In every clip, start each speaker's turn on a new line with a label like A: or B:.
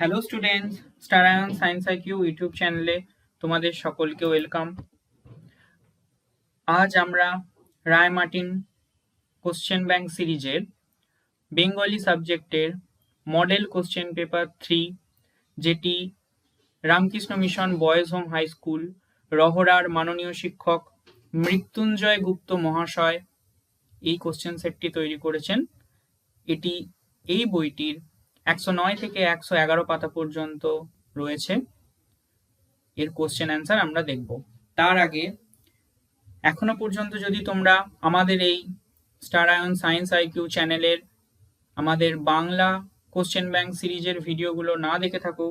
A: Hello students star ion science IQ YouTube চ্যানেলে তোমাদের সকলকে ওয়েলকাম আজ আমরা রায় মার্টিন কোশ্চেন ব্যাংক সিরিজের বেঙ্গলি সাবজেক্টের মডেল কোশ্চেন পেপার থ্রি যেটি Ramakrishna mission boys home high school রহরার মাননীয় শিক্ষক মৃত্যুঞ্জয় গুপ্ত মহাশয় এই কোশ্চেন সেটটি তৈরি করেছেন। এটি, এই বইটির একশো নয় থেকে একশো এগারো পাতা পর্যন্ত রয়েছে। এর কোশ্চেন অ্যান্সার আমরা দেখব। তার আগে, এখনও পর্যন্ত যদি তোমরা আমাদের এই স্টার আয়ন সায়েন্স আইকিউ চ্যানেলের আমাদের বাংলা কোশ্চেন ব্যাংক সিরিজের ভিডিওগুলো না দেখে থাকো,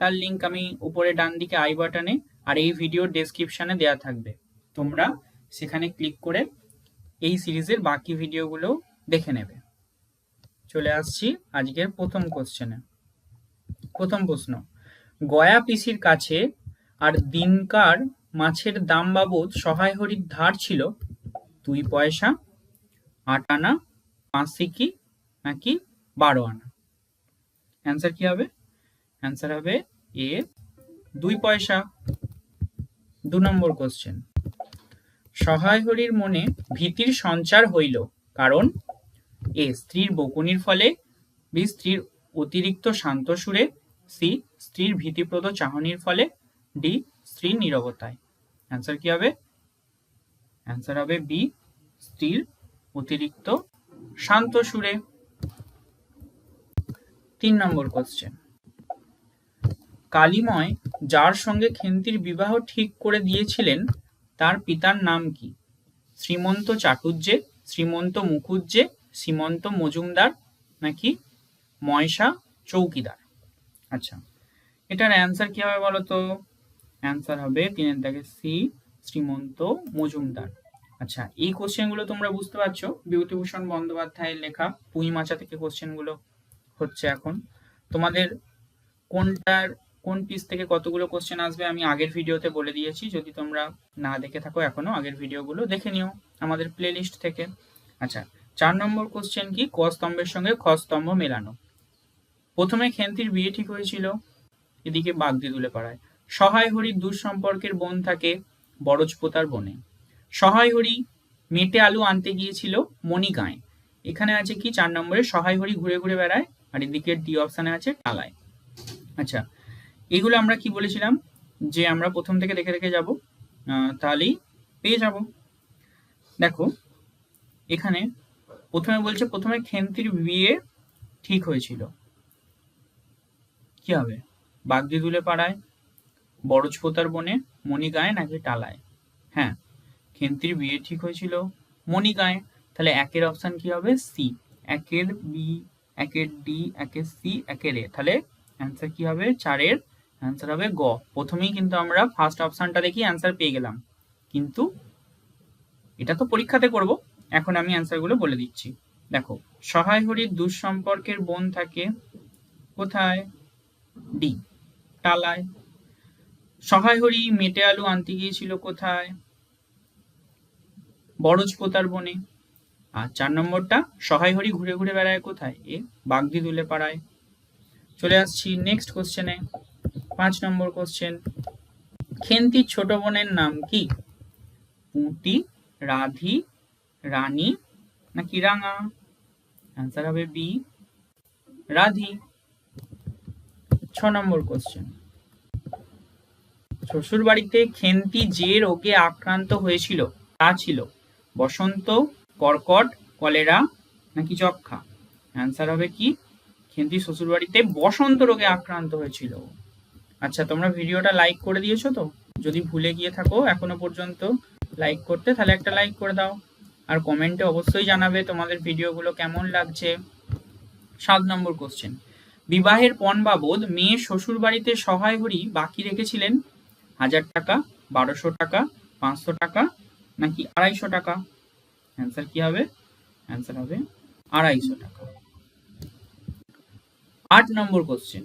A: তার লিঙ্ক আমি উপরে ডান দিকে আই বাটনে আর এই ভিডিওর ডেসক্রিপশনে দেওয়া থাকবে। তোমরা সেখানে ক্লিক করে এই সিরিজের বাকি ভিডিওগুলো দেখে নেবে। চলে আসছি আজকের প্রথম কোশ্চেনে প্রথম প্রশ্ন, গয়া পিসির কাছে আর দিনকার মাছের দাম বাবদ সহায় হরির ধার ছিল দুই পয়সা, আট আনা, পাঁচ নাকি বারো আনা? অ্যান্সার কি হবে? অ্যান্সার হবে এ, দুই পয়সা। দু নম্বর কোশ্চেন সহায় হরির মনে ভীতির সঞ্চার হইল কারণ এ স্ত্রীর বকুনির ফলে, বি স্ত্রীর অতিরিক্ত শান্ত সুরে, সি স্ত্রীর ভীতিপ্রদ চাহনির ফলে, ডি স্ত্রীর নীরবতায়। অ্যান্সার কি হবে? অ্যান্সার হবে বি স্ত্রীর অতিরিক্ত শান্ত সুরে। তিন নম্বর কোশ্চেন কালিময় যার সঙ্গে খেন্তির বিবাহ ঠিক করে দিয়েছিলেন, তার পিতার নাম কি? শ্রীমন্ত চাটুর্যে শ্রীমন্ত মুখুজ্জে শ্রীমন্ত মজুমদার নাকি ময়সা চৌকিদার? আচ্ছা এটার অ্যান্সার কি হবে বলো তো অ্যান্সার হবে তিনের দাগে সি শ্রীমন্ত মজুমদার। আচ্ছা এই কোশ্চেনগুলো তোমরা বুঝতে পারছ? বিভূতিভূষণ বন্দ্যোপাধ্যায়ের লেখা পুঁই মাচা থেকে কোশ্চেনগুলো হচ্ছে এখন। তোমাদের কোনটার, কোন পিস থেকে কতগুলো কোশ্চেন আসবে আমি আগের ভিডিওতে বলে দিয়েছি। যদি তোমরা না দেখে থাকো এখনও, আগের ভিডিওগুলো দেখে নিও আমাদের প্লেলিস্ট থেকে। আচ্ছা চার নম্বর কোশ্চেন কি? ক স্তম্ভের সঙ্গে খ স্তম্ভ মেলানো। প্রথমে খেন্তির বিয়ে ঠিক হয়েছিল। এদিকে বাগদি তুলে পাড়ায়। সহায় হরির দূর সম্পর্কের বোন থাকে বরজপোতার বনে। সহায় হরি মেটে আলু আনতে গিয়েছিল মণিগাঁয়ে এখানে আছে কি? চার নম্বরে সহায় হরি ঘুরে ঘুরে বেড়ায় আর এদিকে ডি অপশানে আছে টালায়। আচ্ছা এগুলো আমরা কি বলেছিলাম? যে আমরা প্রথম থেকে দেখে দেখে যাব তাহলেই পেয়ে যাব। দেখো, এখানে প্রথমে বলছে, প্রথমে খেন্তির বিয়ে ঠিক হয়েছিল। কি হবে? বাগদি দুলে পাড়ায় বড়জপোতার বনে মণিগাঁয়ে নাকি টালায়? হ্যাঁ খেন্তির বিয়ে ঠিক হয়েছিল মণিগাঁয়ে তাহলে একের অপশান কি হবে? সি। একের বি, একের ডি, একের সি, একের এ। তাহলে অ্যান্সার কি হবে? চারের অ্যান্সার হবে গ। প্রথমেই কিন্তু আমরা ফার্স্ট অপশানটা দেখি অ্যান্সার পেয়ে গেলাম। কিন্তু এটা তো পরীক্ষাতে করব। এখন আমি অ্যান্সারগুলো বলে দিচ্ছি। দেখো, সহায় হরির দুঃসম্পর্কের বোন থাকে কোথায়? ডি টালায়। সহায় হরি মেটে আলু আনতে গিয়েছিল কোথায়? বড়জ পোতার বনে। আর চার নম্বরটা, সহায় হরি ঘুরে ঘুরে বেড়ায় কোথায়? এ বাগদি দুলে পাড়ায়। চলে আসছি নেক্সট কোশ্চেনে পাঁচ নম্বর কোশ্চেন খেন্তির ছোট বোনের নাম কি? পুঁটি, রাধি রানী নাকি রাঙা? অ্যান্সার হবে বি রাধি। ছ নম্বর কোশ্চেন শ্বশুর বাড়িতে খেন্তি যে রোগে আক্রান্ত হয়েছিল, তা ছিল বসন্ত, কর্কট, কলেরা নাকি যক্ষা অ্যান্সার হবে কি? খেন্তি শ্বশুর বাড়িতে বসন্ত রোগে আক্রান্ত হয়েছিল। আচ্ছা তোমরা ভিডিওটা লাইক করে দিয়েছ তো? যদি ভুলে গিয়ে থাকো এখনও পর্যন্ত লাইক করতে, তাহলে একটা লাইক করে দাও। আর কমেন্টে অবশ্যই জানাবে তোমাদের ভিডিওগুলো কেমন লাগছে। সাত নম্বর কোশ্চেন বিবাহের পণ বাবদ মেয়ে শ্বশুর বাড়িতে সহায় হরি বাকি রেখেছিলেন হাজার টাকা, বারোশো টাকা, পাঁচশো টাকা, নাকি আড়াইশো টাকা? অ্যান্সার কি হবে? অ্যান্সার হবে আড়াইশো টাকা। আট নম্বর কোশ্চেন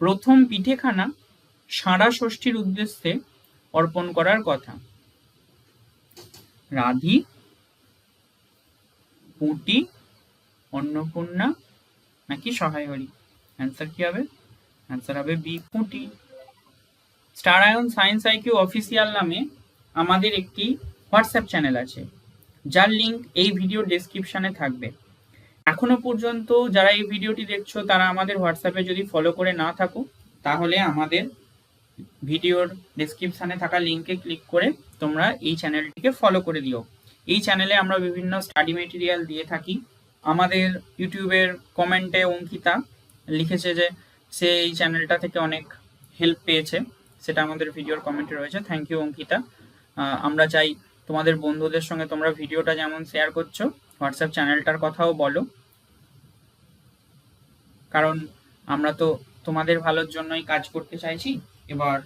A: প্রথম পিঠেখানা সাঁড়া ষষ্ঠীর উদ্দেশ্যে অর্পণ করার কথা। রাধি, পুঁটি, অন্নপূর্ণা নাকি সহায় হরি অ্যান্সার কি হবে? অ্যান্সার হবে বি, পুঁটি। Star ion science IQ official নামে আমাদের একটি হোয়াটসঅ্যাপ চ্যানেল আছে, যার লিংক এই ভিডিও ডেসক্রিপশনে থাকবে। এখনও পর্যন্ত যারা এই ভিডিওটি দেখছ, তারা আমাদের হোয়াটসঅ্যাপে যদি ফলো করে না থাকো, তাহলে আমাদের ভিডিওর ডেসক্রিপশনে থাকা লিঙ্কে ক্লিক করে তোমরা এই চ্যানেলটিকে ফলো করে দিও। এই চ্যানেলে আমরা বিভিন্ন স্টাডি মেটেরিয়াল দিয়ে থাকি। আমাদের ইউটিউবের কমেন্টে অঙ্কিতা লিখেছে যে, সে এই চ্যানেলটা থেকে অনেক হেল্প পেয়েছে। সেটা আমাদের ভিডিওর কমেন্টে রয়েছে। Thank you Ankita. আমরা চাই তোমাদের বন্ধুদের সঙ্গে তোমরা ভিডিওটা যেমন শেয়ার করছ হোয়াটসঅ্যাপ চ্যানেলটার কথাও বলো। কারণ আমরা তো তোমাদের ভালোর জন্যই কাজ করতে চাইছি। এবার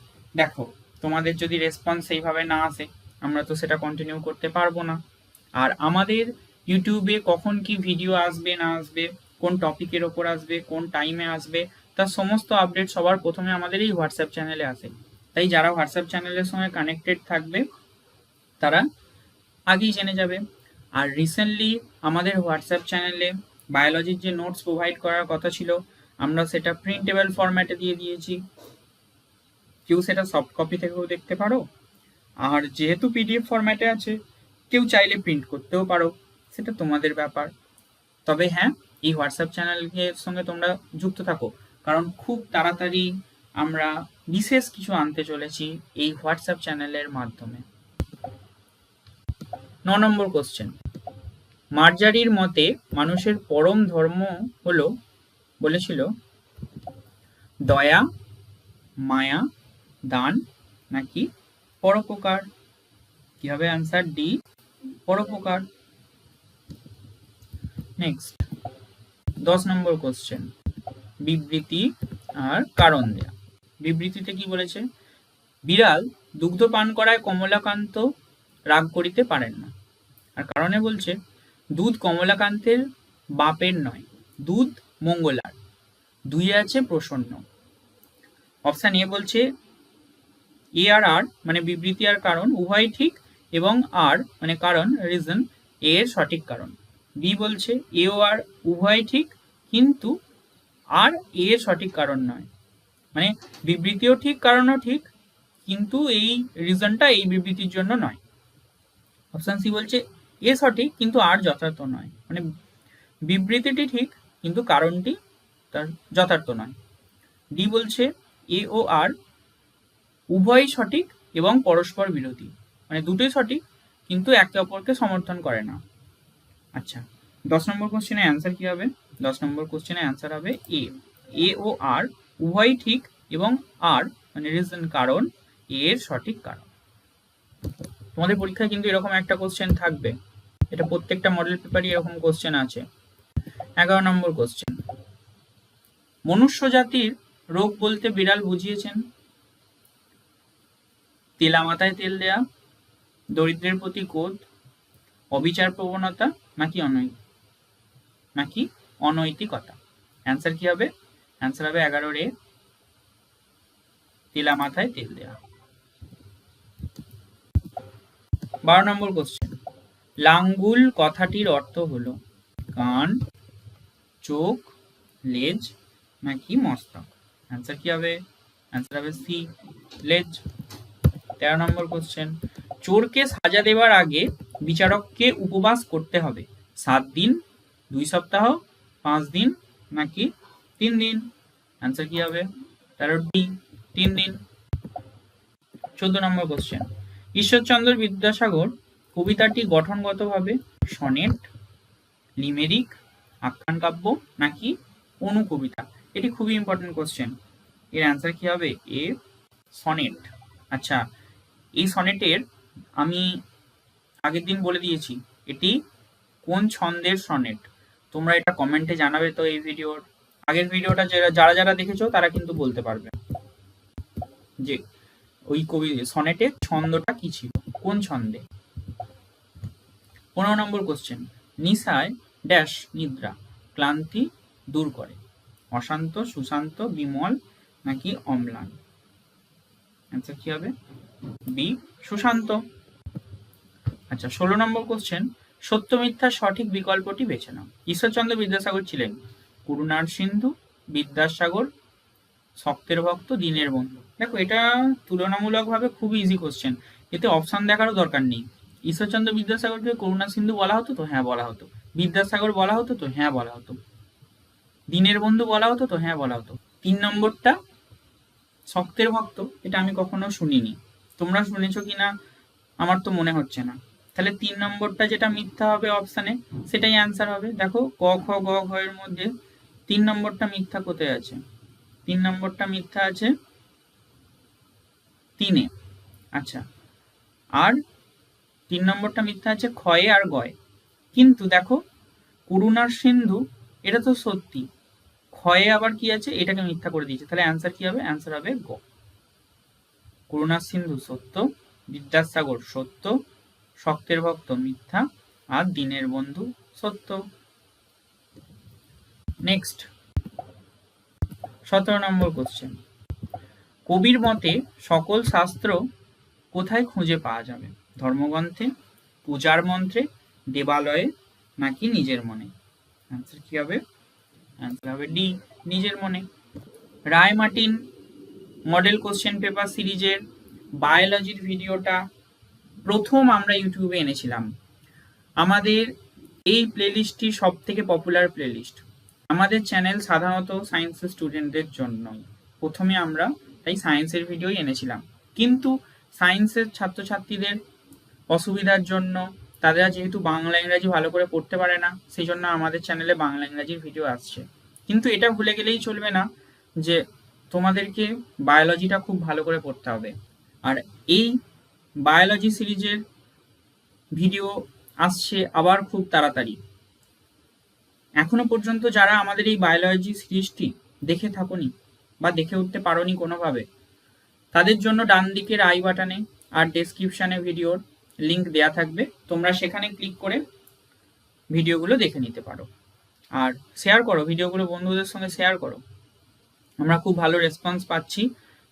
A: দেখো, তোমাদের যদি রেসপন্স সেইভাবে না আসে, আমরা তো সেটা কন্টিনিউ করতে পারব না। আর আমাদের ইউটিউবে কখন কি ভিডিও আসবে, না আসবে, কোন টপিকের ওপর আসবে, কোন টাইমে আসবে, তার সমস্ত আপডেট সবার প্রথমে আমাদের এই হোয়াটসঅ্যাপ চ্যানেলে আসে। তাই যারা হোয়াটসঅ্যাপ চ্যানেলের সঙ্গে কানেক্টেড থাকবে, তারা আগেই জেনে যাবে। আর রিসেন্টলি আমাদের হোয়াটসঅ্যাপ চ্যানেলে বায়োলজির যে নোটস প্রোভাইড করার কথা ছিল, আমরা সেটা প্রিন্টেবল ফরম্যাটে দিয়ে দিয়েছি। কেউ সেটা সফট কপি থেকেও দেখতে পারো। আর যেহেতু পিডিএফ ফরম্যাটে আছে, কেউ চাইলে প্রিন্ট করতেও পারো, সেটা তোমাদের ব্যাপার। তবে হ্যাঁ এই হোয়াটসঅ্যাপ চ্যানেলের সঙ্গে তোমরা যুক্ত থাকো, কারণ খুব তাড়াতাড়ি আমরা বিশেষ কিছু আনতে চলেছি এই হোয়াটসঅ্যাপ চ্যানেলের মাধ্যমে। ন নম্বর কোশ্চেন মার্জারির মতে মানুষের পরম ধর্ম হলো, বলেছিল, দয়া, মায়া দান নাকি? পরোপকার। কি হবে আনসার ডি পরোপকার। নেক্সট দশ নম্বর কোশ্চেন বিবৃতি আর কারণ দেয়া। বিবৃতিতে কি বলেছে? বিড়াল দুগ্ধ পান করায় কমলাকান্ত রাগ করিতে পারেন না। আর কারণে বলছে, দুধ কমলাকান্তের বাপের নয়, দুধ মঙ্গলার। দুই আছে প্রসন্ন। অপশান এ বলছে এ আর আর মানে বিবৃতি আর কারণ উভয় ঠিক, এবং আর মানে কারণ রিজন এ এর সঠিক কারণ। বি বলছে এ ও আর উভয় ঠিক, কিন্তু আর এ এর সঠিক কারণ নয়। মানে বিবৃতিও ঠিক, কারণও ঠিক, কিন্তু এই রিজনটা এই বিবৃতির জন্য নয়। অপশন সি বলছে এ সঠিক, কিন্তু আর যথার্থ নয়। মানে বিবৃতিটি ঠিক, কিন্তু কারণটি তার যথার্থ নয়। ডি বলছে এ ও আর উভয়ই সঠিক এবং পরস্পর বিরোধী। মানে দুটোই সঠিক, কিন্তু একে অপরকে সমর্থন করে না। আচ্ছা দশ নম্বর কোশ্চেনের অ্যান্সার কি হবে? দশ নম্বর কোশ্চেনের অ্যান্সার হবে এ এ ও আর উভয়ই ঠিক এবং আর মানে রিজন কারণ এর সঠিক কারণ। তোমাদের পরীক্ষায় কিন্তু এরকম একটা কোশ্চেন থাকবে। এটা প্রত্যেকটা মডেল পেপারই এরকম কোশ্চেন আছে। এগারো নম্বর কোশ্চেন মনুষ্য জাতির রোগ বলতে বিড়াল বুঝিয়েছেন। তেলা মাথায় তেল দেয়া, দরিদ্রের প্রতি ক্রোধ, অবিচার প্রবণতা নাকি অনৈ, নাকি অনৈতিকতা? অ্যান্সার কি হবে? অ্যান্সার হবে এগারো রে, তেলা মাথায় তেল দেয়া। বারো নম্বর কোশ্চেন লাঙ্গুল কথাটির অর্থ হলো কান, চোখ, লেজ নাকি মস্তক? অ্যান্সার কি হবে? অ্যান্সার হবে সি, লেজ। তেরো নম্বর কোশ্চেন চোরকে সাজা দেওয়ার আগে বিচারককে উপবাস করতে হবে। সাত দিন, দুই সপ্তাহ, পাঁচ দিন, নাকি তিন দিন? অ্যান্সার কি হবে? তেরো ডি তিন দিন। চোদ্দ নম্বর কোশ্চেন ঈশ্বরচন্দ্র বিদ্যাসাগর কবিতাটি গঠনগতভাবে সনেট, লিমেরিক, আখ্যান কাব্য, নাকি অনুকবিতা? এটি খুবই ইম্পর্টেন্ট কোশ্চেন এর অ্যান্সার কি হবে? A, sonnet. আচ্ছা এই সনেটের আমি আগের দিন বলে দিয়েছি, এটি কোন ছন্দের সনেট? তোমরা এটা কমেন্টে জানাবে তো এই ভিডিওর। আগের ভিডিওটা যারা যারা যারা দেখেছ, তারা কিন্তু বলতে পারবে যে ওই কবি, সনেটের ছন্দটা কি ছিল? কোন ছন্দে? পনেরো নম্বর কোশ্চেন নিশায় ড্যাশ নিদ্রা, ক্লান্তি দূর করে, অশান্ত, সুশান্ত, বিমল নাকি অম্লান? অ্যান্সার কি হবে? বি, সুশান্ত। আচ্ছা ষোলো নম্বর কোশ্চেন সত্য মিথ্যার সঠিক বিকল্পটি বেছে নাও। ঈশ্বরচন্দ্র বিদ্যাসাগর ছিলেন করুণার সিন্ধু, বিদ্যাসাগর শক্তের ভক্ত, দিনের বন্ধু। দেখো, এটা তুলনামূলকভাবে খুব ইজি কোশ্চেন এতে অপশন দেখারও দরকার নেই। ঈশ্বরচন্দ্র বিদ্যাসাগরকে করুণা সিন্ধু বলা হতো তো? হ্যাঁ বলা হতো। বিদ্যাসাগর বলা হতো তো? হ্যাঁ বলা হতো। দিনের বন্ধু বলা হতো তো? হ্যাঁ বলা হতো। তিন নম্বরটা শক্তের ভক্ত, এটা আমি কখনো শুনিনি। তোমরা শুনেছো কিনা? আমার তো মনে হচ্ছে না। তাহলে তিন নম্বরটা যেটা মিথ্যা হবে অপশানে সেটাই অ্যান্সার হবে। দেখো, ক, খ, গ, ঘ এর মধ্যে তিন নম্বরটা মিথ্যা কোথায় আছে? তিন নম্বরটা মিথ্যা আছে তিনে আচ্ছা আর তিন নম্বরটা মিথ্যা আছে ক্ষয়ে আর গয়ে কিন্তু দেখো করুণার সিন্ধু, এটা তো সত্যি। ক্ষয়ে আবার কি আছে? এটাকে মিথ্যা করে দিয়েছে। তাহলে অ্যান্সার কি হবে? অ্যান্সার হবে গ। করুণার সিন্ধু সত্য, বিদ্যাসাগর সত্য, শক্তের ভক্ত মিথ্যা, আর দিনের বন্ধু সত্য। নেক্সট সতেরো নম্বর কোশ্চেন কবির মতে সকল শাস্ত্র কোথায় খুঁজে পাওয়া যাবে? ধর্মগ্রন্থে, পূজার মন্ত্রে, দেবালয়ে, নাকি নিজের মনে? অ্যান্সার কি হবে? অ্যান্সার হবে ডি, নিজের মনে। Ray Martin model question paper সিরিজের বায়োলজির ভিডিওটা প্রথম আমরা ইউটিউবে এনেছিলাম। আমাদের এই প্লেলিস্টটি সব থেকে পপুলার প্লেলিস্ট আমাদের চ্যানেল সাধারণত সায়েন্সের স্টুডেন্টদের জন্যই। প্রথমে আমরা তাই সায়েন্সের ভিডিওই এনেছিলাম। কিন্তু সায়েন্সের ছাত্রছাত্রীদের অসুবিধার জন্য তারা যেহেতু বাংলা, ইংরাজি ভালো করে পড়তে পারে না, সেই জন্য আমাদের চ্যানেলে বাংলা, ইংরাজির ভিডিও আসছে। কিন্তু এটা ভুলে গেলেই চলবে না যে তোমাদেরকে বায়োলজিটা খুব ভালো করে পড়তে হবে। আর এই বায়োলজি সিরিজের ভিডিও আসছে আবার খুব তাড়াতাড়ি। এখনও পর্যন্ত যারা আমাদের এই বায়োলজি সিরিজটি দেখে থাকোনি বা দেখে উঠতে পারোনি কোনোভাবে, তাদের জন্য ডান দিকের আই বাটনে আর ডেসক্রিপশানে ভিডিওর লিংক দেয়া থাকবে। তোমরা সেখানে ক্লিক করে ভিডিওগুলো দেখে নিতে পারো। আর শেয়ার করো ভিডিওগুলো বন্ধুদের সঙ্গে শেয়ার করো। আমরা খুব ভালো রেসপন্স পাচ্ছি,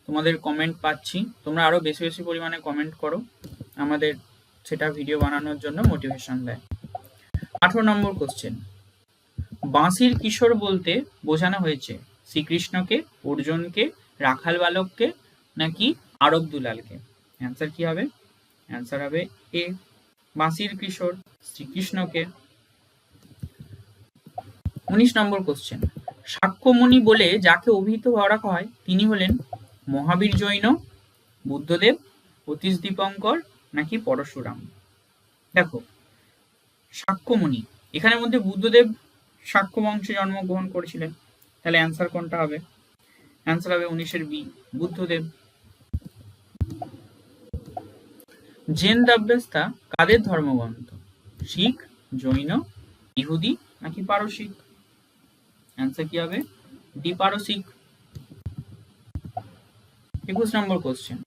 A: তোমাদের কমেন্ট পাচ্ছি। তোমরা আরও বেশি বেশি পরিমাণে কমেন্ট করো, আমাদের সেটা ভিডিও বানানোর জন্য মোটিভেশন দেয়। আঠারো নম্বর কোশ্চেন বাঁশির কিশোর বলতে বোঝানো হয়েছে, শ্রীকৃষ্ণকে, অর্জুনকে, রাখাল বালককে, নাকি আরব দুলালকে? অ্যান্সার কি হবে? অ্যান্সার হবে এ, বাঁশির কিশোর শ্রীকৃষ্ণকে। উনিশ নম্বর কোশ্চেন সাক্ষ্যমণি বলে যাকে অভিহিত করা হয়, তিনি হলেন মহাবীর জৈন, বুদ্ধদেব অতীশ দীপঙ্কর নাকি পরশুরাম। দেখো, সাক্ষ্যমণি। এখানের মধ্যে বুদ্ধদেব সাক্ষ্য বংশে জন্মগ্রহণ করেছিলেন। তাহলে অ্যান্সার কোনটা হবে? অ্যান্সার হবে উনিশের বি, বুদ্ধদেব। জেন দাব্যস্তা কাদের ধর্মগ্রন্থ? শিখ, জৈন, ইহুদি নাকি পারসিক অ্যান্সার কি হবে? ডি পারসিক একুশ নম্বর কোশ্চেন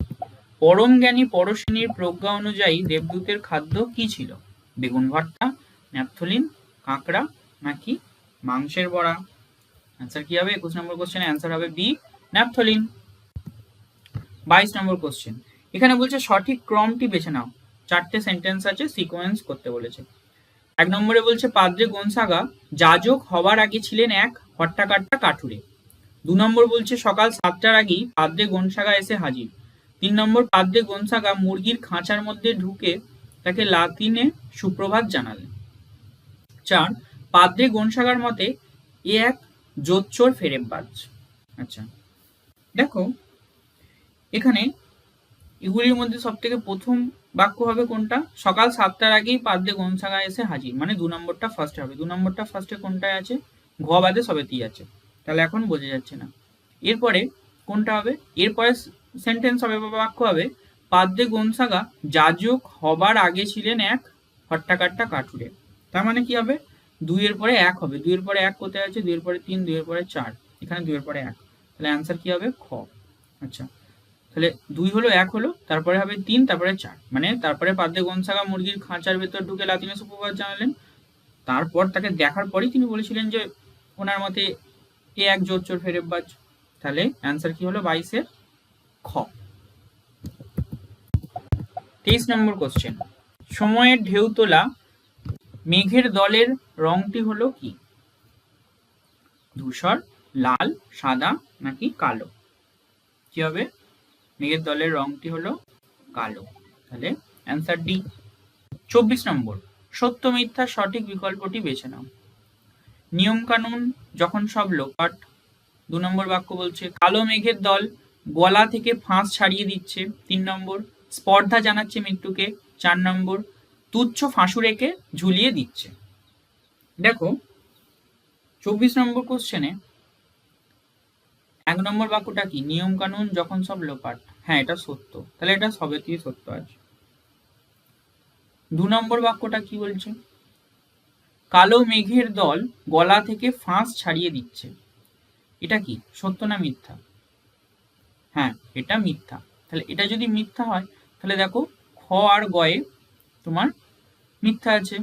A: পরম জ্ঞানী পরশিনীর প্রজ্ঞা অনুযায়ী দেবদূতের খাদ্য কি ছিল? বেগুন ভর্তা, ন্যাপথলিন, কাঁকড়া নাকি মাংসের বড়া? অ্যান্সার কি হবে? একুশ নম্বর কোশ্চেন অ্যান্সার হবে বি, ন্যাপথলিন। বাইশ নম্বর কোশ্চেন এখানে বলছে সঠিক ক্রমটি বেছে নাও। চারটে সেন্টেন্স আছে সিকোয়েন্স করতে বলেছে। এক নম্বরে বলছে, পাদ্রে গোনসাগা যাজক হবার আগে ছিলেন এক হট্টাকাট্টা কাঠুরে। দু নম্বর বলছে, সকাল সাতটার আগেই পাদ্রে গোনসাগা এসে হাজির। তিন নম্বর, পাদ্রে গোনসাগা মুরগির খাঁচার মধ্যে ঢুকে তাকে লাতিনে সুপ্রভাত জানালেন। চার, পাদ্রে গোনসাগার মতে এ এক জোচ্চোর ফেরেববাজ আচ্ছা দেখো, এখানে এগুলির মধ্যে সব থেকে প্রথম বাক্য হবে কোনটা? সকাল সাতটার আগেই পাদ্রে গোনসাগা এসে হাজির মানে দু নম্বরটা ফার্স্ট হবে। দু নম্বরটা ফার্স্টে কোনটায় আছে? ঘ বাদে সবেতেই আছে। তাহলে এখন বোঝা যাচ্ছে না। এরপরে কোনটা হবে? এরপরে সেন্টেন্স হবে বা বাক্য হবে, পাদ্রে গোনসাগা যাজক হবার আগে ছিলেন এক হট্টাকাট্টা কাঠুরে। তার মানে কি হবে? দুইয়ের পরে এক হবে। দুইয়ের পরে এক কোথায় আছে? দুইয়ের পরে তিন, দুইয়ের পরে চার। এখানে দুইয়ের পরে এক। তাহলে অ্যান্সার কি হবে? খ। আচ্ছা। তাহলে দুই হলো, এক হলো, তারপরে হবে তিন, তারপরে চার। মানে তারপরে পাদ্রে গনসাগা মুরগির খাঁচার ভেতর ঢুকে লাতিনে সুপ্রভাত জানালেন। তারপর তাকে দেখার পরেই তিনি বলেছিলেন যে ওনার মতে এ এক জোর চোর ফেরেববাজ। তাহলে অ্যান্সার কি হলো? বাইশের খ। তেইশ নম্বর কোশ্চেন সময়ের ঢেউ তোলা মেঘের দলের রংটি হলো কি? ধূসর, লাল, সাদা নাকি কালো? কি হবে? মেঘের দলের রংটি হলো কালো। তাহলে অ্যান্সার ডি চব্বিশ নম্বর। সত্য মিথ্যা সঠিক বিকল্পটি বেছে নাও। নিয়ম কানুন যখন সব লোপাট, দু নম্বর বাক্য বলছে, কালো মেঘের দল গলা থেকে ফাঁস ছাড়িয়ে দিচ্ছে, তিন নম্বর, স্পর্ধা জানাচ্ছে মৃত্যুকে, চার নম্বর, তুচ্ছ ফাঁসুরেকে ঝুলিয়ে দিচ্ছে। দেখো, চব্বিশ নম্বর কোশ্চেনে এক নম্বর বাক্যটা কি? নিয়ম কানুন যখন সব লোপাট। হ্যাঁ এটা সত্য। তাহলে এটা সবেতেই সত্য আছে দু নম্বর বাক্যটা কি বলছে? কালো মেঘের দল গলা থেকে ফাঁস ছাড়িয়ে দিচ্ছে। এটা কি? সত্য না মিথ্যা? হ্যাঁ এটা মিথ্যা। তাহলে এটা যদি মিথ্যা হয়, তাহলে দেখো, খ আর গয়ে তোমার মিথ্যা আছে।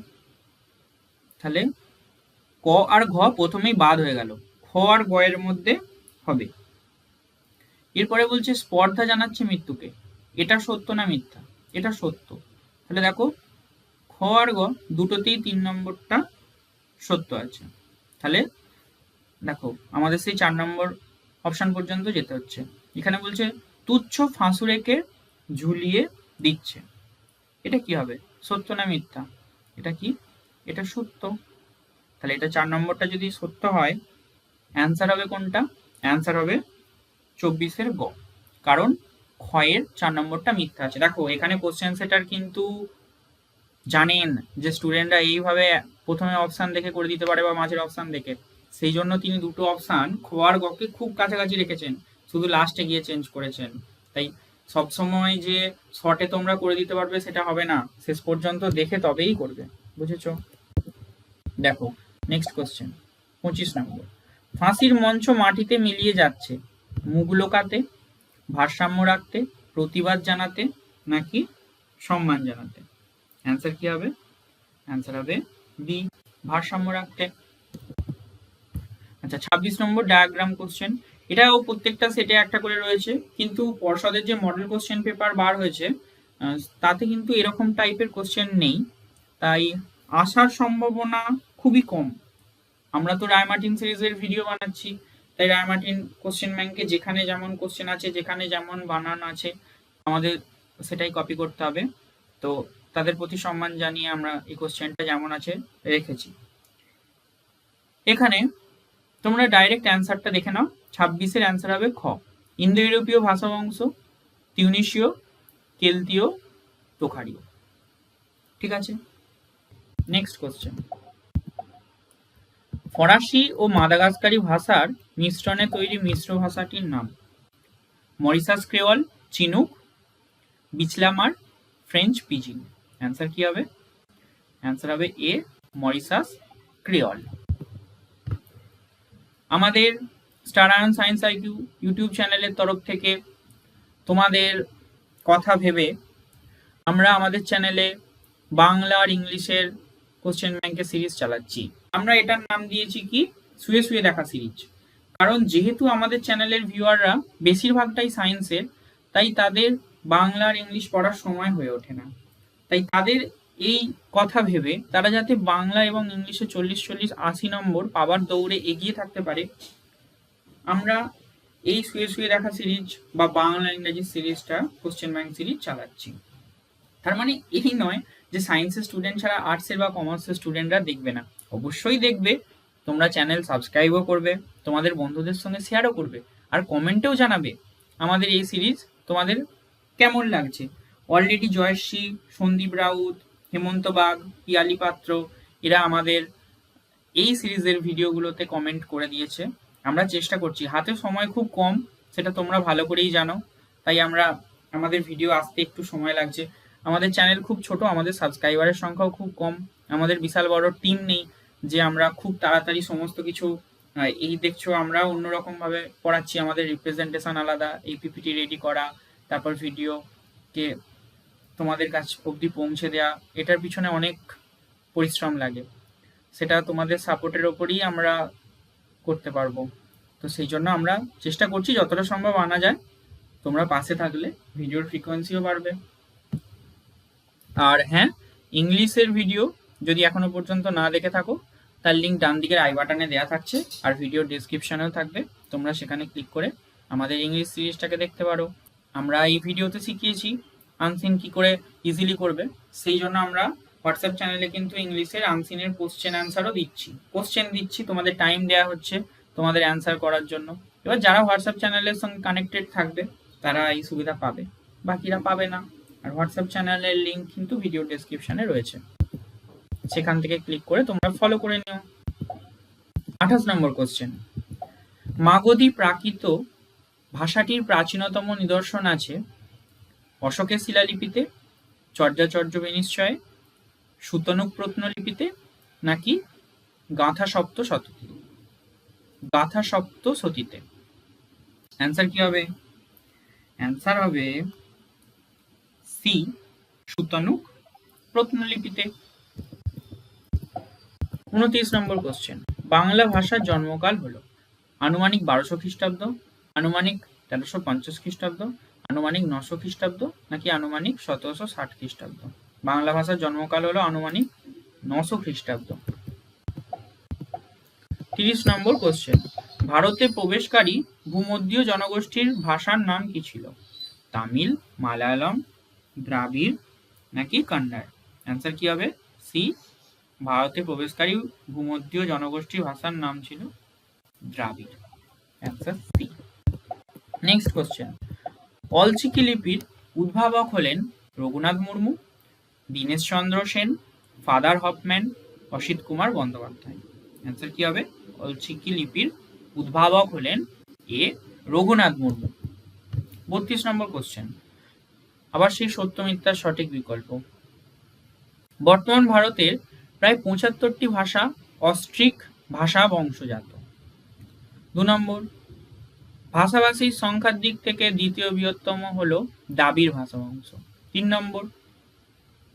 A: তাহলে ক আর ঘ প্রথমেই বাদ হয়ে গেল। খ আর গয়ের মধ্যে হবে। এরপরে বলছে, স্পর্ধা জানাচ্ছে মৃত্যুকে। এটা সত্য না মিথ্যা? এটা সত্য। তাহলে দেখো, খ আর গ দুটোতেই তিন নম্বরটা সত্য আছে। তাহলে দেখো, আমাদের সেই চার নম্বর অপশন পর্যন্ত যেতে হচ্ছে। এখানে বলছে, তুচ্ছ ফাঁসুরেকে ঝুলিয়ে দিচ্ছে। এটা কি হবে? সত্য না মিথ্যা? এটা কি? এটা সত্য। তাহলে এটা চার নম্বরটা যদি সত্য হয় অ্যান্সার হবে কোনটা? অ্যান্সার হবে চব্বিশের গ। কারণ ক্ষয়ের চার নম্বরটা মিথ্যা আছে। দেখো, এখানে কোশ্চেন সেটার কিন্তু জানেন যে স্টুডেন্টরা এইভাবে প্রথমে অপশান দেখে করে দিতে পারে বা মাঝের অপশান দেখে। সেই জন্য তিনি দুটো অপশান খোয়ার গকে খুব কাছাকাছি রেখেছেন। শুধু লাস্টে গিয়ে চেঞ্জ করেছেন। তাই সবসময় যে শর্টে তোমরা করে দিতে পারবে সেটা হবে না। শেষ পর্যন্ত দেখে তবেই করবে। বুঝেছ? দেখো নেক্সট কোশ্চেন পঁচিশ নম্বর ফাঁসির মঞ্চ মাটিতে মিলিয়ে যাচ্ছে। মুখ লোকাতে, ভারসাম্য রাখতে, প্রতিবাদ জানাতে নাকি সম্মান জানাতে? অ্যান্সার কি হবে? অ্যান্সার হবে বি ভারসাম্য রাখতে। আচ্ছা ছাব্বিশ নম্বর ডায়াগ্রাম কোশ্চেন এটাও প্রত্যেকটা সেটে একটা করে রয়েছে, কিন্তু পর্ষদের যে মডেল কোশ্চেন পেপার বার হয়েছে তাতে কিন্তু এরকম টাইপের কোশ্চেন নেই। তাই আসার সম্ভাবনা খুবই কম। আমরা তো রায়মার্টিন সিরিজের ভিডিও বানাচ্ছি, তাই রায়মার্টিন কোশ্চেন ব্যাংকে যেখানে যেমন কোশ্চেন আছে, যেখানে যেমন বানান আছে, আমাদের সেটাই কপি করতে হবে। তো তাদের প্রতি সম্মান জানিয়ে আমরা এই কোশ্চেনটা যেমন আছে রেখেছি। এখানে তোমরা ডাইরেক্ট অ্যান্সারটা দেখে নাও। ছাব্বিশের অ্যান্সার হবে খ। ইন্দো ইউরোপীয় ভাষাবংশ তিউনিশীয় কেলতীয়, তোখারীয়। ঠিক আছে? নেক্সট কোশ্চেন ফরাসি ও মাদাগাস্কারি ভাষার মিশ্রণে তৈরি মিশ্র ভাষাটির নাম। Mauritius Creole Chinook Bislama French pidgin answer কি হবে? অ্যান্সার হবে এ মরিসাস ক্রেওয়াল আমাদের star ion science IQ YouTube চ্যানেলের তরফ থেকে তোমাদের কথা ভেবে আমরা আমাদের চ্যানেলে বাংলা আর ইংলিশের কোশ্চেন ব্যাংকের সিরিজ চালাচ্ছি। আমরা এটার নাম দিয়েছি কি? শুয়ে শুয়ে দেখা সিরিজ কারণ যেহেতু আমাদের চ্যানেলের ভিউয়াররা বেশিরভাগটাই সায়েন্সের তাই তাদের বাংলা আর ইংলিশ পড়ার সময় হয়ে ওঠে না। তাই তাদের এই কথা ভেবে তারা যাতে বাংলা এবং ইংলিশে চল্লিশ চল্লিশ আশি নম্বর পাবার দৌড়ে এগিয়ে থাকতে পারে, আমরা এই শুয়ে শুয়ে দেখা সিরিজ বা বাংলা ইংরাজি সিরিজটা কোশ্চেন ব্যাংক সিরিজ চালাচ্ছি। তার মানে এই নয় যে সায়েন্সের স্টুডেন্ট ছাড়া আর্টসের বা কমার্সের স্টুডেন্টরা দেখবে না। অবশ্যই দেখবে, তোমরা চ্যানেল সাবস্ক্রাইবও করবে, তোমাদের বন্ধুদের সঙ্গে শেয়ারও করবে, আর কমেন্টেও জানাবে আমাদের এই সিরিজ তোমাদের কেমন লাগছে। অলরেডি জয়শ্রী, সন্দীপ রাউত, হেমন্ত বাগ, পিয়ালি পাত্র, এরা আমাদের এই সিরিজের ভিডিওগুলোতে কমেন্ট করে দিয়েছে। আমরা চেষ্টা করছি। হাতে সময় খুব কম, সেটা তোমরা ভালো করেই জানো। তাই আমরা, আমাদের ভিডিও আসতে একটু সময় লাগছে। আমাদের চ্যানেল খুব ছোট, আমাদের সাবস্ক্রাইবারের সংখ্যাও খুব কম। আমাদের বিশাল বড় টিম নেই যে আমরা খুব তাড়াতাড়ি সমস্ত কিছু এই দেখছ আমরা অন্যরকম ভাবে পড়াচ্ছি। আমাদের রিপ্রেজেন্টেশন আলাদা এই পিপিটি রেডি করা, তারপর ভিডিওকে তোমাদের কাছ অবধি পৌঁছে দেওয়া এটার পিছনে অনেক পরিশ্রম লাগে। সেটা তোমাদের সাপোর্টের ওপরই আমরা করতে পারব। তো সেই জন্য আমরা চেষ্টা করছি যতটা সম্ভব আনা যায়, তোমরা পাশে থাকলে ভিডিওর ফ্রিকোয়েন্সিও বাড়বে। আর হ্যাঁ ইংলিশের ভিডিও যদি এখনও পর্যন্ত না দেখে থাকো, তার লিঙ্ক ডান দিকের আই বাটনে দেওয়া থাকছে, আর ভিডিও ডিসক্রিপশনেও থাকবে। তোমরা সেখানে ক্লিক করে আমাদের ইংলিশ সিরিজটাকে দেখতে পারো। আমরা এই ভিডিওতে শিখিয়েছি আনসিন কি করে ইজিলি করবে? সেই জন্য আমরা হোয়াটসঅ্যাপ চ্যানেলে কিন্তু ইংলিশের আনসিনের কোশ্চেন অ্যান্সারও দিচ্ছি। কোশ্চেন দিচ্ছি, তোমাদের টাইম দেওয়া হচ্ছে তোমাদের অ্যান্সার করার জন্য। এবার যারা হোয়াটসঅ্যাপ চ্যানেলের সঙ্গে কানেক্টেড থাকবে, তারা এই সুবিধা পাবে। বাকিরা পাবে না। আর হোয়াটসঅ্যাপ চ্যানেলের লিঙ্ক কিন্তু ভিডিও ডেসক্রিপশনে রয়েছে। সেখান থেকে ক্লিক করে তোমরা ফলো করে নিও। আঠাশ নম্বর কোশ্চেন মাগধী প্রাকৃত ভাষাটির প্রাচীনতম নিদর্শন আছে অশোকের শিলালিপিতে, চর্যাচর্য বিনিশ্চয়ে, সুতনুক প্রত্নলিপিতে, নাকি গাঁথা সপ্ত শততে গাথা সপ্ত সতীতে অ্যান্সার কি হবে? অ্যান্সার হবে সি সুতনুক প্রত্নলিপিতে। উনত্রিশ নম্বর কোশ্চেন বাংলা ভাষার জন্মকাল হলো আনুমানিক বারোশো খ্রিস্টাব্দ, আনুমানিক তেরোশো পঞ্চাশ খ্রিস্টাব্দ আনুমানিক নশো খ্রিস্টাব্দ নাকি আনুমানিক সতেরোশো ষাট খ্রিস্টাব্দ? বাংলা ভাষার জন্মকাল হলো আনুমানিক নশো খ্রিস্টাব্দ। তিরিশ নম্বর কোশ্চেন ভারতে প্রবেশকারী ভূমধ্যীয় জনগোষ্ঠীর ভাষার নাম কি ছিল? তামিল, মালায়ালম, দ্রাবিড় নাকি কন্নড় অ্যান্সার কি হবে? সি ভারতে প্রবেশকারী ভূমধ্যীয় জনগোষ্ঠীর ভাষার নাম ছিল Dravid. Answer C next question Ol Chiki লিপির উদ্ভাবক হলেন Raghunath Murmu Dineshchandra Sen, father Hoffmann Asit Kumar Bandyopadhyay. Answer কি হবে? অলচিকি লিপির উদ্ভাবক হলেন এ রঘুনাথ মুর্মু। বত্রিশ নম্বর কোশ্চেন আবার সেই সত্য মিথ্যার সঠিক বিকল্প। বর্তমান ভারতের প্রায় পঁচাত্তরটি ভাষা অস্ট্রিক ভাষা বংশজাত। দু নম্বর। ভাষাভাষীর সংখ্যার দিক থেকে দ্বিতীয় বৃহত্তম হলো দাবির ভাষা বংশ তিন নম্বর,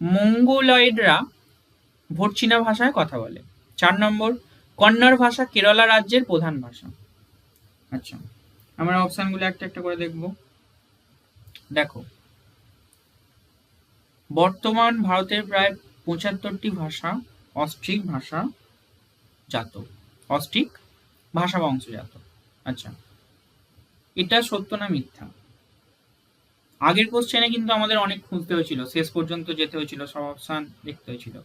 A: মঙ্গোলয়েডরা ভর্চিনা ভাষায় কথা বলে। চার নম্বর, কন্নড় ভাষা কেরালা রাজ্যের প্রধান ভাষা। আচ্ছা আমরা অপশনগুলো একটা একটা করে দেখব। দেখো, বর্তমান ভারতের প্রায় পঁচাত্তরটি ভাষা অস্ট্রিক ভাষা জাত, অস্ট্রিক ভাষা বংশজাত। আচ্ছা এটা সত্য না মিথ্যা? আগের কোশ্চেনে কিন্তু আমাদের অনেক খুঁজতে হয়েছিল। শেষ পর্যন্ত যেতে হয়েছিল, সব অপশান দেখতে হয়েছিল।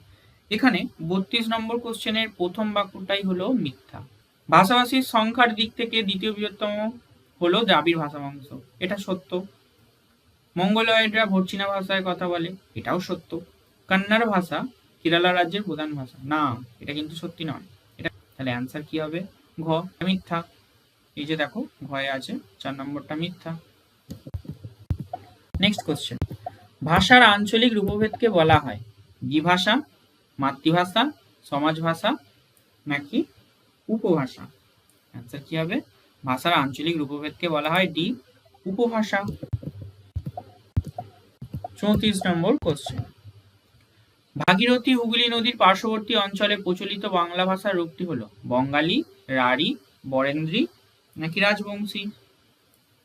A: এখানে বত্রিশ নম্বর কোশ্চেনের প্রথম বাক্যটাই হলো মিথ্যা। ভাষাভাষীর সংখ্যার দিক থেকে দ্বিতীয় বৃহত্তম হলো দ্রাবিড় ভাষা বংশ। এটা সত্য। মঙ্গলয়েডরা ভর্চিনা ভাষায় কথা বলে, এটাও সত্য। কন্নড় ভাষা কেরালা রাজ্যের প্রধান ভাষা। না, এটা কিন্তু সত্যি নয়। এটা তাহলে অ্যান্সার কি হবে? ঘ, মিথ্যা। এই যে দেখো ঘয়ে আছে, চার নম্বরটা মিথ্যা। নেক্সট কোশ্চেন ভাষার আঞ্চলিক রূপভেদকে বলা হয়। দ্বিভাষা মাতৃভাষা সমাজ ভাষা নাকি উপভাষা? অ্যান্সার কি হবে? ভাষার আঞ্চলিক রূপভেদকে বলা হয় ডি, উপভাষা। চৌত্রিশ নম্বর কোশ্চেন ভাগীরথী হুগলি নদীর পার্শ্ববর্তী অঞ্চলে প্রচলিত বাংলা ভাষার রূপটি হলো বঙ্গালী, রাঢ়ী, বরেন্দ্রী নাকি রাজবংশী?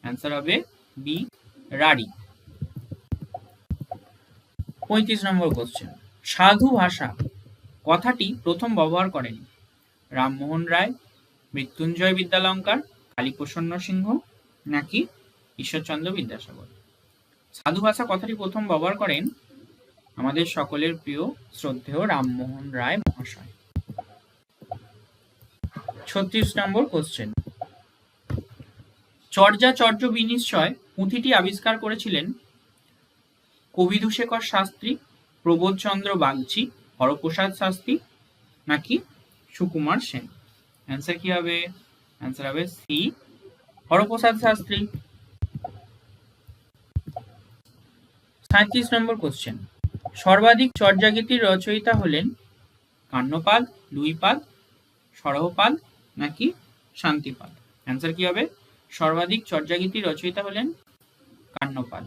A: অ্যান্সার হবে বি, রাঢ়ী। পঁয়ত্রিশ নম্বর কোশ্চেন সাধু ভাষা, কথাটি প্রথম ব্যবহার করেন রামমোহন রায়, মৃত্যুঞ্জয় বিদ্যালঙ্কার, কালীপ্রসন্ন সিংহ নাকি ঈশ্বরচন্দ্র বিদ্যাসাগর। সাধু ভাষা কথাটি প্রথম ব্যবহার করেন আমাদের সকলের প্রিয়, শ্রদ্ধেয় রামমোহন রায় মহাশয়। ছত্রিশ নম্বর কোশ্চেন চর্যা চর্য বিনিশ্চয় পুঁথিটি আবিষ্কার করেছিলেন কবিদুশেখর শাস্ত্রী প্রবোধচন্দ্র বাগচি, হরপ্রসাদ শাস্ত্রী নাকি সুকুমার সেন। অ্যান্সার কি হবে? অ্যান্সার হবে সি হরপ্রসাদ শাস্ত্রী। সাঁত্রিশ নম্বর কোশ্চেন সর্বাধিক চর্যাগীতির রচয়িতা হলেন কান্নপাদ লুইপাদ সরহপাদ নাকি শান্তিপাদ অ্যান্সার কি হবে? সর্বাধিক চর্যাগীতির রচয়িতা হলেন কান্নপাদ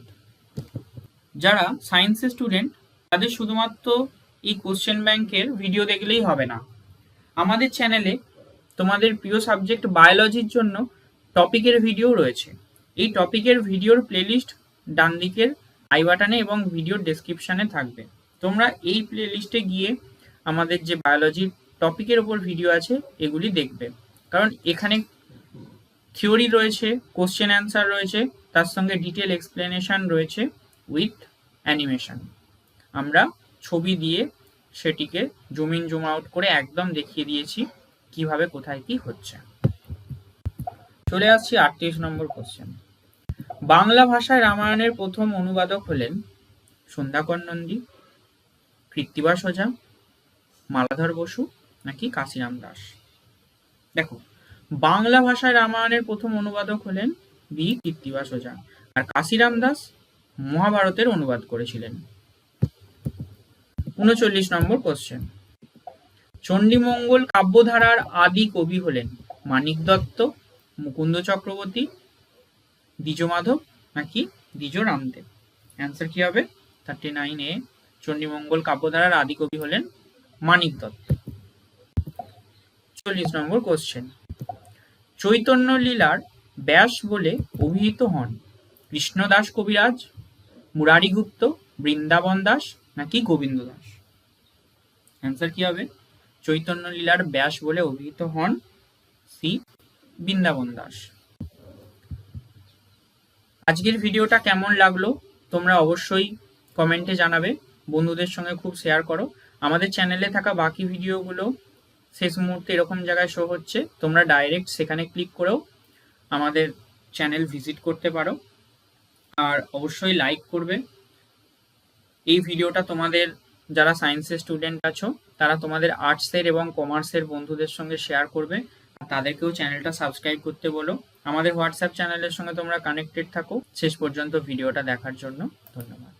A: যারা সায়েন্সের স্টুডেন্ট তাদের শুধুমাত্র এই কোশ্চেন ব্যাংকের ভিডিও দেখলেই হবে না। আমাদের চ্যানেলে তোমাদের প্রিয় সাবজেক্ট বায়োলজির জন্য টপিকের ভিডিও রয়েছে। এই টপিকের ভিডিওর প্লেলিস্ট ডান দিকের আই বাটনে এবং ভিডিওর ডেসক্রিপশানে থাকবে। তোমরা এই প্লেলিস্টে গিয়ে আমাদের যে বায়োলজির টপিকের ওপর ভিডিও আছে, এগুলি দেখবে। কারণ এখানে থিওরি রয়েছে কোশ্চেন অ্যান্সার রয়েছে, তার সঙ্গে ডিটেল এক্সপ্লেনেশন রয়েছে উইথ অ্যানিমেশন আমরা ছবি দিয়ে সেটিকে জুম ইন জুম আউট করে একদম দেখিয়ে দিয়েছি কীভাবে, কোথায়, কি হচ্ছে। চলে আসছি আটত্রিশ নম্বর কোশ্চেন বাংলা ভাষায় রামায়ণের প্রথম অনুবাদক হলেন সন্ধ্যাকর নন্দী কৃত্তিবাস ওঝা মালাধর বসু নাকি কাশিরাম দাস। দেখো বাংলা ভাষায় রামায়ণের প্রথম অনুবাদক হলেন বি কৃত্তিবাস ওঝা আর কাশিরাম দাস মহাভারতের অনুবাদ করেছিলেন। উনচল্লিশ নম্বর কোশ্চেন চণ্ডীমঙ্গল কাব্যধারার আদি কবি হলেন মানিক দত্ত, মুকুন্দ চক্রবর্তী দ্বিজ মাধব নাকি দ্বিজ রামদেব অ্যান্সার কি হবে? থার্টি নাইন এ চণ্ডীমঙ্গল কাব্যধারার আদি কবি হলেন মানিক দত্ত। চল্লিশ নম্বর কোশ্চেন চৈতন্য লীলার ব্যাস বলে অভিহিত হন। কৃষ্ণদাস কবিরাজ মুরারি গুপ্ত বৃন্দাবন দাস নাকি গোবিন্দ দাস? অ্যান্সার কি হবে? চৈতন্য লীলার ব্যাস বলে অভিহিত হন সি বৃন্দাবন দাস। আজকের ভিডিওটা কেমন লাগল তোমরা অবশ্যই কমেন্টে জানাবে। বন্ধুদের সঙ্গে খুব শেয়ার করো। আমাদের চ্যানেলে থাকা বাকি ভিডিওগুলো শেষ মুহূর্তে এরকম জায়গায় শো হচ্ছে, তোমরা ডাইরেক্ট সেখানে ক্লিক করেও আমাদের চ্যানেল ভিজিট করতে পারো। আর অবশ্যই লাইক করবে। এই ভিডিওটা তোমাদের যারা সায়েন্সের স্টুডেন্ট আছো, তারা তোমাদের আর্টসের এবং কমার্সের বন্ধুদের সঙ্গে শেয়ার করবে। আর তাদেরকেও চ্যানেলটা সাবস্ক্রাইব করতে বলো। আমাদের হোয়াটসঅ্যাপ চ্যানেলের সঙ্গে তোমরা কানেক্টেড থাকো। শেষ পর্যন্ত ভিডিওটা দেখার জন্য ধন্যবাদ।